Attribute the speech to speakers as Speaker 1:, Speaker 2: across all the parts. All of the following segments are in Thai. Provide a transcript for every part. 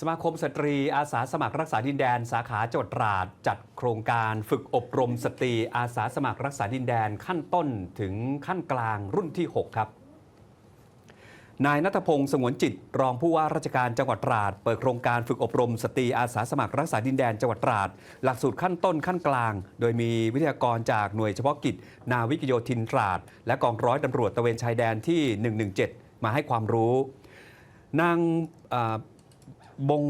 Speaker 1: สมาคมสตรีอาสาสมัครรักษาดินแดน สาขาจังหวัดตราดจัดโครงการฝึกอบรมสตรีอาสาสมัครรักษาดินแดนขั้นต้นถึงขั้นกลางรุ่นที่ 6 ครับนายนัทพงศ์สงวนจิต รองผู้ว่าราชการจังหวัดตราด เปิดโครงการฝึกอบรม สตรีอาสาสมัครรักษาดินแดนจังหวัดตราด หลักสูตรขั้นต้นขั้นกลาง โดยมีวิทยากรจากหน่วยเฉพาะกิจ นาวิกโยธินตราด และกองร้อยตำรวจตระเวนชายแดนที่ 117 มาให้ความรู้ นางอ่า บง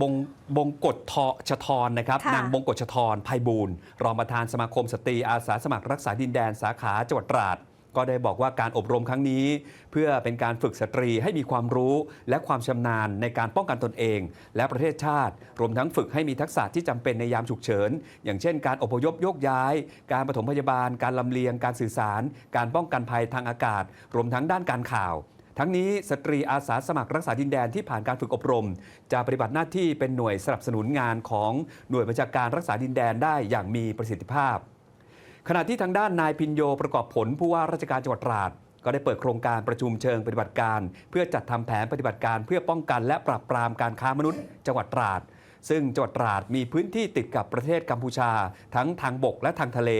Speaker 1: บงบงกฎทอชทรนะครับ
Speaker 2: ค่ะ
Speaker 1: นางบงกฎชทรภัยบูรณ์รองประธานสมาคมสตรีอาสาสมัครรักษาดินแดนสาขาจังหวัดตราด ก็ได้บอกว่าการอบรมครั้งนี้ เพื่อเป็นการฝึกสตรีให้มีความรู้และความชำนาญในการป้องกันตนเอง และประเทศชาติ รวมทั้งฝึกให้มีทักษะที่จำเป็นในยามฉุกเฉิน อย่างเช่น การอพยพโยกย้าย การปฐมพยาบาล การลำเลียง การสื่อสาร การป้องกันภัยทางอากาศ รวมทั้งด้านการข่าว ทั้งนี้สตรีอาสาสมัครรักษาดินแดนที่ผ่านการฝึกอบรม จะปฏิบัติหน้าที่เป็นหน่วยสนับสนุนงานของหน่วยบัญชาการรักษาดินแดนได้อย่างมีประสิทธิภาพ ขณะที่ทางด้านนายพินโยประกอบผลผู้ว่าราชการจังหวัดตราดก็ได้เปิดโครงการประชุมเชิงปฏิบัติการ เพื่อจัดทำแผนปฏิบัติการเพื่อป้องกันและปราบปรามการค้ามนุษย์จังหวัดตราด ซึ่งจังหวัดตราดมีพื้นที่ติดกับประเทศกัมพูชา ทั้งทางบกและทางทะเล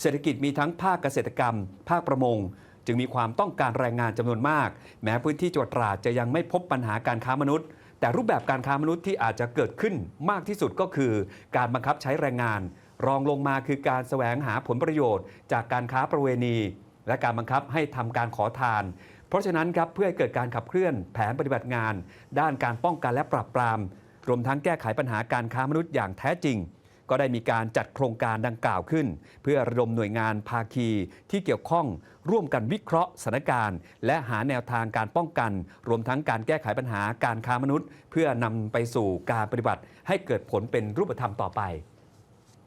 Speaker 1: เศรษฐกิจมีทั้งภาคเกษตรกรรม ภาคประมง จึงมีความต้องการแรงงานจำนวนมาก แม้พื้นที่จังหวัดตราดจะยังไม่พบปัญหาการค้ามนุษย์ แต่รูปแบบการค้ามนุษย์ที่อาจจะเกิดขึ้นมากที่สุดก็คือ การบังคับใช้แรงงาน รองลงมาคือการแสวงหาผลประโยชน์ จากการค้าประเวณี และการบังคับให้ทำการขอทาน เพราะฉะนั้นครับเพื่อให้เกิดการขับเคลื่อนแผนปฏิบัติงาน ด้านการป้องกันและปราบปราม รวมทั้งแก้ไขปัญหาการค้ามนุษย์อย่างแท้จริง ก็ได้มีการจัดโครงการดังกล่าวขึ้น เพื่อระดมหน่วยงานภาคีที่เกี่ยวข้องร่วมกันวิเคราะห์สถานการณ์ และหาแนวทางการป้องกัน รวมทั้งการแก้ไขปัญหาการค้ามนุษย์ เพื่อนำไปสู่การปฏิบัติให้เกิดผลเป็นรูปธรรมต่อไป